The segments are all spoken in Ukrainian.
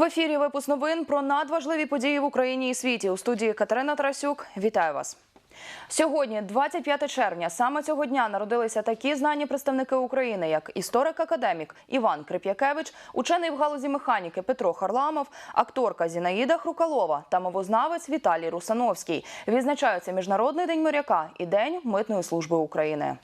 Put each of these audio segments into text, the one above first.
В ефірі випуск новин про надважливі події в Україні і світі. У студії Катерина Тарасюк. Вітаю вас. Сьогодні, 25 червня, саме цього дня народилися такі знані представники України, як історик-академік Іван Крип'якевич, учений в галузі механіки Петро Харламов, акторка Зінаїда Хрукалова та мовознавець Віталій Русановський. Відзначаються Міжнародний день моряка і День митної служби України.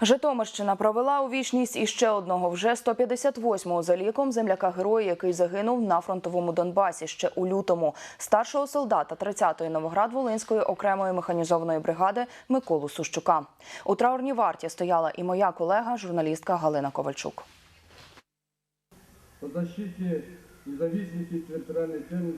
Житомирщина провела у вічність іще одного вже 158-го за ліком земляка героя, який загинув на фронтовому Донбасі ще у лютому. Старшого солдата 30-ї Новоград-Волинської окремої механізованої бригади Миколу Сущука. У траурній варті стояла і моя колега, журналістка Галина Ковальчук. по защите независимости территориальной цел-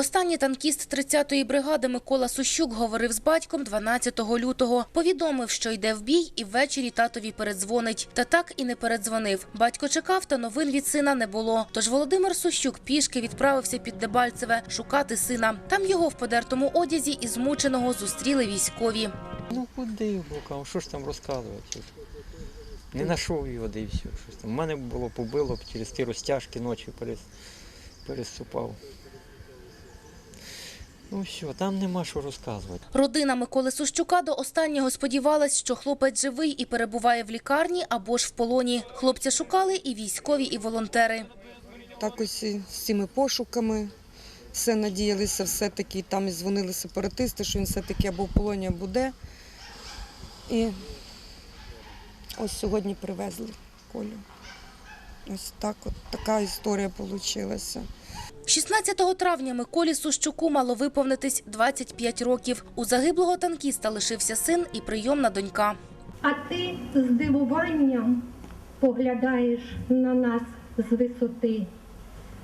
Востаннє танкіст 30-ї бригади Микола Сущук говорив з батьком 12 лютого. Повідомив, що йде в бій і ввечері татові передзвонить. Та так і не передзвонив. Батько чекав, та новин від сина не було. Тож Володимир Сущук пішки відправився під Дебальцеве шукати сина. Там його в подертому одязі і змученого зустріли військові. Ну куди бокам? Що ж там розказувати? Не знайшов його, де і. Щось там. Мене було побило через ті розтяжки ночі перес... переступав. Ну все, там нема що розказувати. Родина Миколи Сущука до останнього сподівалась, що хлопець живий і перебуває в лікарні або ж в полоні. Хлопця шукали і військові, і волонтери. Так ось з цими пошуками все надіялися, все-таки там і дзвонили сепаратисти, що він все-таки або в полоні, або де. І ось сьогодні привезли Колю. Ось так от така історія вийшла. 16 травня Миколі Сущуку мало виповнитись 25 років. У загиблого танкіста лишився син і прийомна донька. А ти з дивуванням поглядаєш на нас з висоти.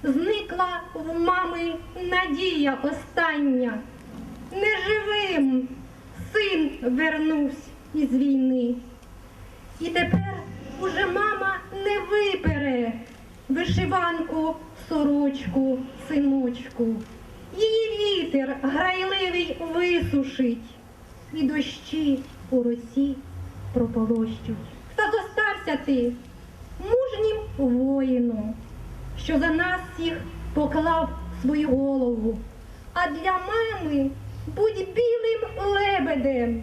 Зникла в мами надія остання. Неживим син вернувся із війни. І тепер уже мама вишиванку, сорочку, синочку. Її вітер грайливий висушить, і дощі у росі прополощуть. Та зостався ти мужнім воїном, що за нас всіх поклав свою голову. А для мами будь білим лебедем,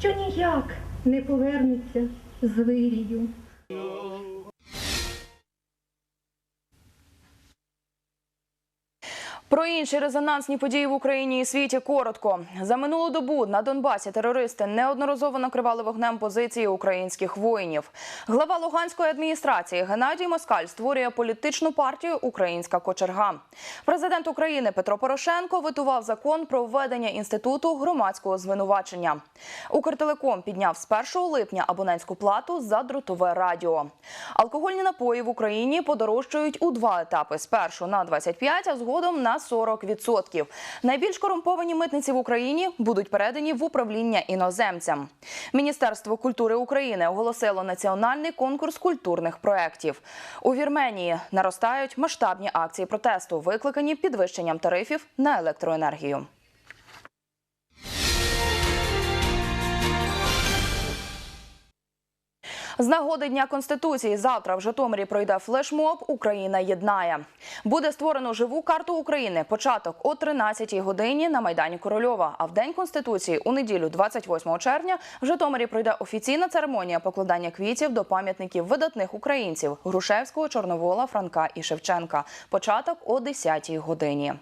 що ніяк не повернеться з вирію. Про інші резонансні події в Україні і світі коротко. За минулу добу на Донбасі терористи неодноразово накривали вогнем позиції українських воїнів. Глава Луганської адміністрації Геннадій Москаль створює політичну партію Українська кочерга. Президент України Петро Порошенко витував закон про введення інституту громадського звинувачення. Укртелеком підняв з 1 липня абонентську плату за дротове радіо. Алкогольні напої в Україні подорожчають у два етапи: спершу на 25, а згодом на 40%. Найбільш корумповані митниці в Україні будуть передані в управління іноземцям. Міністерство культури України оголосило національний конкурс культурних проєктів. У Вірменії наростають масштабні акції протесту, викликані підвищенням тарифів на електроенергію. З нагоди Дня Конституції завтра в Житомирі пройде флешмоб Україна єднає. Буде створено живу карту України. Початок о 13-й годині на майдані Корольова. А в день конституції у неділю, 28 червня, в Житомирі пройде офіційна церемонія покладання квітів до пам'ятників видатних українців Грушевського, Чорновола, Франка і Шевченка. Початок о 10-й годині.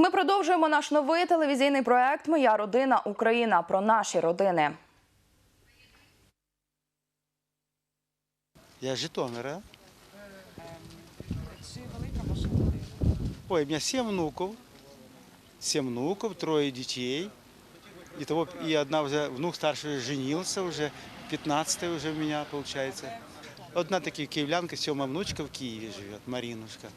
Ми продовжуємо наш новий телевізійний проект Моя родина Україна про наші родини. Я з Житомира. Ой, у меня семь внуков. Семь внуков, трое детей. И, того, и одна уже, внук старший женился уже, 15 уже у меня получается. Одна таки киевлянка, сема внучка в Киеве живет, Маринушка.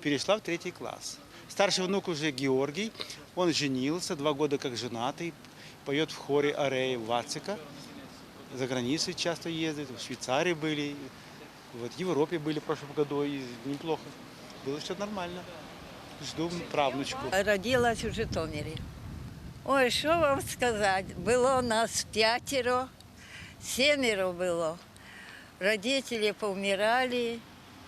Перешла в третий класс. Старший внук уже Георгий, он женился, два года как женатый, поет в хоре Ареи Вацика. За границей часто ездит, в Швейцарии были, вот в Европе были в прошлом году, и неплохо. Было все нормально. Жду правнучку. Родилась у Житомирі. Ой, що вам сказати? Було нас п'ятеро, семеро було. Родителі повмирали,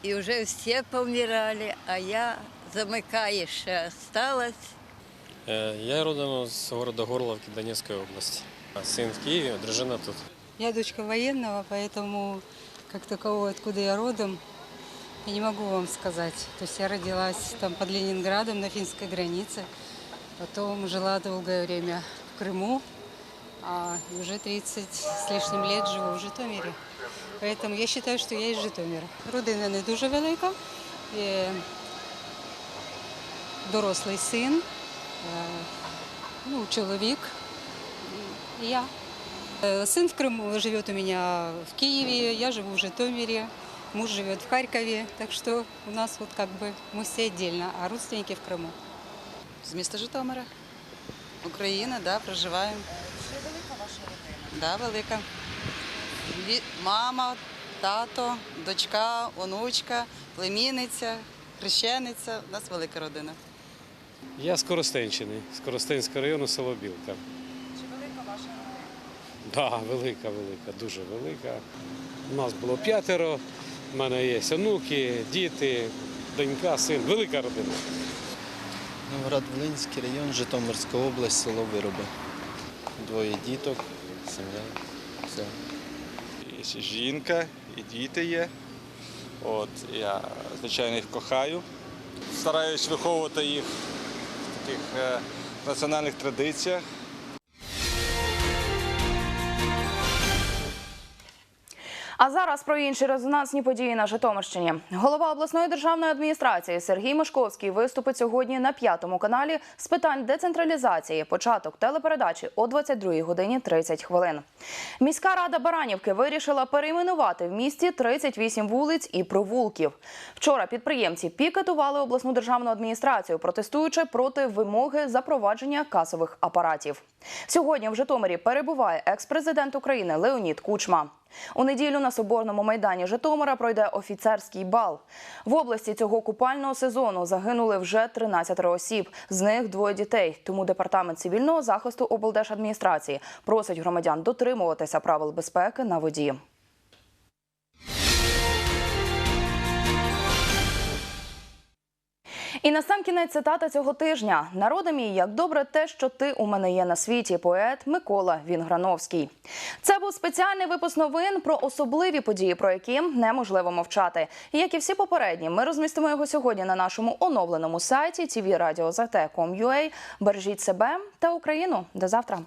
і вже всі повмирали, а я замикаюча осталась. Е, Я родом з города Горловки Донецької області. А Син в Києві, дружина тут. Я дочка военного, поэтому как такового, откуда я родом, я не могу вам сказать. То есть я родилась там под Ленинградом на финской границе, потом жила долгое время в Крыму, а уже 30 с лишним лет живу в Житомире. Поэтому я считаю, что я из Житомира. Родина не дуже велика. Є дорослий син, е, ну, чоловік і я. Э, Сын в Крыму живет у меня в Киеве, я живу в Житомире, муж живет в Харькове, так что у нас вот как бы мы все отдельно, а родственники в Крыму. З міста Житомира. Україна, да, проживаємо. Чи велика ваша родина? Да, велика. Ві- Мама, тато, дочка, онучка, племінниця, хрещениця. У нас велика родина. Я з Коростенщини, з Коростенського району, село Білка. Чи велика ваша родина? Так, да, велика, велика, дуже велика. У нас було п'ятеро, в мене є онуки, діти, донька, син. Велика родина. Новоград-Волинський район, Житомирська область, село Вироби. Двоє діток, сім'я. Все. Є жінка, і діти є. От, я, звичайно, їх кохаю. Стараюсь виховувати їх таких е, національних традиціях. А зараз про інші резонансні події на Житомирщині. Голова обласної державної адміністрації Сергій Мишковський виступить сьогодні на п'ятому каналі з питань децентралізації. Початок телепередачі о 22 годині 30 хвилин. Міська рада Баранівки вирішила перейменувати в місті 38 вулиць і провулків. Вчора підприємці пікетували обласну державну адміністрацію, протестуючи проти вимоги запровадження касових апаратів. Сьогодні в Житомирі перебуває екс-президент України Леонід Кучма. У неділю на Соборному майдані Житомира пройде офіцерський бал. В області цього купального сезону загинули вже 13 осіб, з них двоє дітей. Тому департамент цивільного захисту облдержадміністрації просить громадян дотримуватися правил безпеки на воді. І на сам кінець цитата цього тижня: народи мій, як добре те, що ти у мене є на світі. Поет Микола Вінграновський. Це був спеціальний випуск новин про особливі події, про які неможливо мовчати. Як і всі попередні, ми розмістимо його сьогодні на нашому оновленому сайті tvradio.com.ua. Бережіть себе та Україну. До завтра.